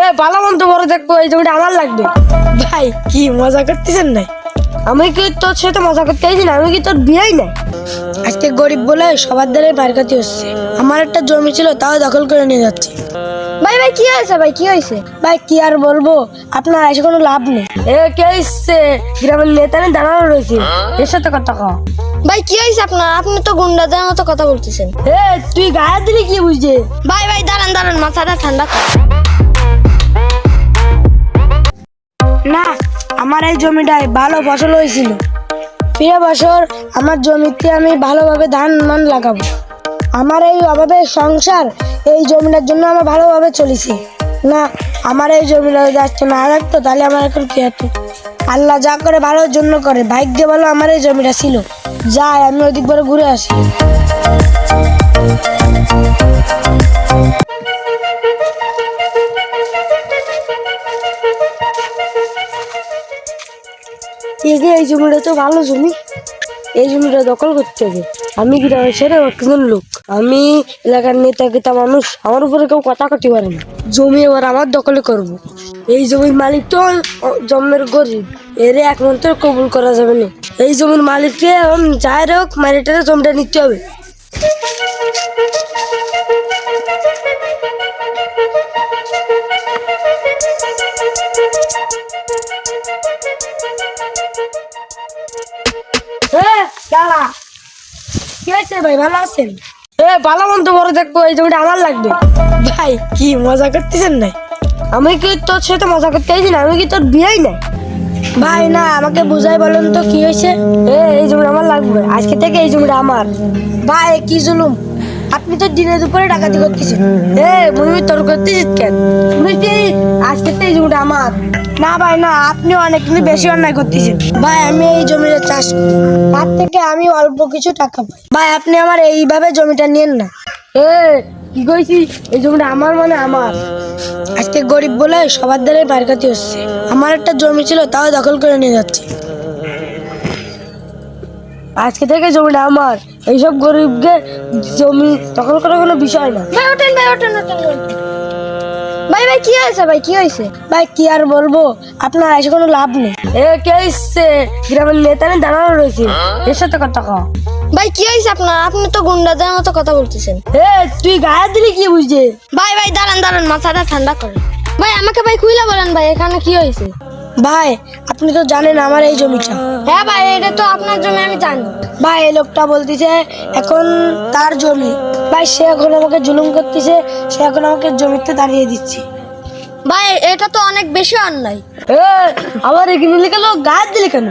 এ ভালো মন্দ বড় দেখব এই জমিটা আমার লাগবে। ভাই কি মজা করতেছেন না আমি কি তোর সাথে মজা করতে আইছি না? আমি কি তোর বিয়েই নাই আজকে গরিব বলে সবার দ্বারাই বারকাতি হচ্ছে। আমার একটা জমি ছিল তাও দখল করে নিয়ে যাচ্ছে। ভাই ভাই কি হয়েছে ভাই? কি হয়েছে? ভাই কি আর বলব? আপনার এসে কোনো লাভ নেই। এ কে এসছে গ্রামের নেতা নিয়ে দাঁড়ানো রয়েছে। এর সাথে কথা কও। ভাই কি হয়েছে আপনার? আপনি তো গুন্ডাদের মতো কথা বলতেছেন। এ তুই গায়ে দিলি কি বুঝছে ভাই ভাই দাঁড়ান দাঁড়ান মাথাটা ঠান্ডা কর। আমার এই জমিটায় ভালো ফসল হয়েছিল। প্রিয় বছর, আমার জমিতে আমি ভালোভাবে ধান মান লাগাবো। আমার এই অভাবে সংসার এই জমিটার জন্য আমার ভালোভাবে চলেছে। না, আমার এই জমিটা যদি আজকে না রাখতো তাহলে আমার এখন কি হতো? আল্লাহ যা করে ভালোর জন্য করে, ভাগ্য ভালো আমার এই জমিটা ছিল। যাই, আমি ওদিক করে ঘুরে আসি। এগে এই জমিটা তো ভালো জমি। এই জমিটা দখল করতে হবে। আমি গ্রামের ছেড়ে একজন লোক। আমি এলাকার নেতা গেতা মানুষ, আমার উপরে কেউ কথা কাটি পারে না। জমি এবার আমার দখলে করব। এই জমির মালিক তো জন্মের গরিব। এর একমাত্র কবুল করা যাবে না। এই জমির মালিককে যাই হোক মালিকটাকে জমিটা নিতে হবে। হয়েছে ভাই? ভালো আছেন? এ, ভালো মন্দ বড় দেখব, এই জমিটা আমার লাগবে। ভাই, কি মজা করতেছেন না আমি কি তোর সাথে মজা করতে আইছি না? আমি কি তোর বিয়েই না? ভাই, না, আমাকে বুঝাই বলেন তো কি হয়েছে? এ, এই জমিটা আমার লাগবে। আজকে থেকে এই জমিটা আমার। ভাই, কি জুলুম? আপনি তো দিনে দুপুরে ডাকাতি করতেছেন। এ মুই তোর করতেছিস কেন? তুই আজকে থেকে এই জমিটা আমার। না ভাই, না আপনি অনেক কিন্তু বেশি অন্যায় করতেছেন। ভাই, আমি এই জমিটা চাষ করি। তার থেকে আমি অল্প কিছু টাকা পাই। ভাই, আপনি আমার এইভাবে জমিটা নিয়েন না। এ, কি কইছিস এই জমিটা আমার মানে আমার। আজকে গরিব বলে সবার দ্বারাই বারকাতি হচ্ছে। আমার একটা জমি ছিল, তাও দখল করে নিয়ে যাচ্ছে। আজকে থেকে জমিটা আমার। এইসব গরিবকে জমি দখল করার কোনো বিষয় না। ভাই ওঠেন ভাই ওঠেন ওঠেন ওঠেন। ভাই ভাই কি হয়েছে ভাই কি হয়েছে? ভাই কি আর বলব? আপনার এসে কোনো লাভ নেই। এ কে এসছে? গ্রামের নেতা নিয়ে দাঁড়ানো রয়েছে। এর সাথে কথা কও। ভাই কি হয়েছে আপনার? আপনি তো গুন্ডাদের মতো কথা বলতেছেন। এ তুই গায়ে দিলি কি বুঝছে ভাই ভাই দাঁড়ান দাঁড়ান মাথাটা ঠান্ডা করে ভাই আমাকে ভাই খুইলা বলেন ভাই এখানে কি হয়েছে? ভাই আপনি তো জানেন আমার এই জমিটা। হ্যাঁ ভাই এটা তো আপনার জমি আমি জানি। ভাই এই লোকটা বলতেছে এখন তার জমি। ভাই সে এখন আমাকে জুলুম করতেছে সে এখন আমাকে জমিতে দাঁড়িয়ে দিচ্ছে। ভাই এটা তো অনেক বেশি অন্যায়। এ আবার এখানে লিখে লোক গায়ে দিলি কেন?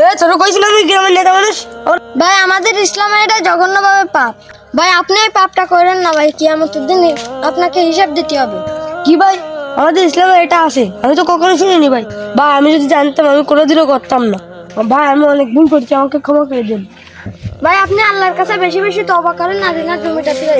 এ ছোট কইছিল আমি গ্রামের নেতা মানুষ? ভাই আমাদের ইসলামে এটা জঘন্যভাবে পাপ। ভাই আপনি এই পাপটা করেন না ভাই কিয়ামতের দিন আপনাকে হিসাব দিতে হবে। কি ভাই? আমাদের ইসলামে এটা আছে। আমি তো কখনো শুনিনি ভাই। বা আমি যদি জানতাম, আমি কোনোদিনও করতাম না। ভাই, আমি অনেক ভুল করছি, আমাকে ক্ষমা করে দিন। ভাই, আপনি আল্লাহর কাছে বেশি বেশি তবা করেন দিনার জমিটা ফিরে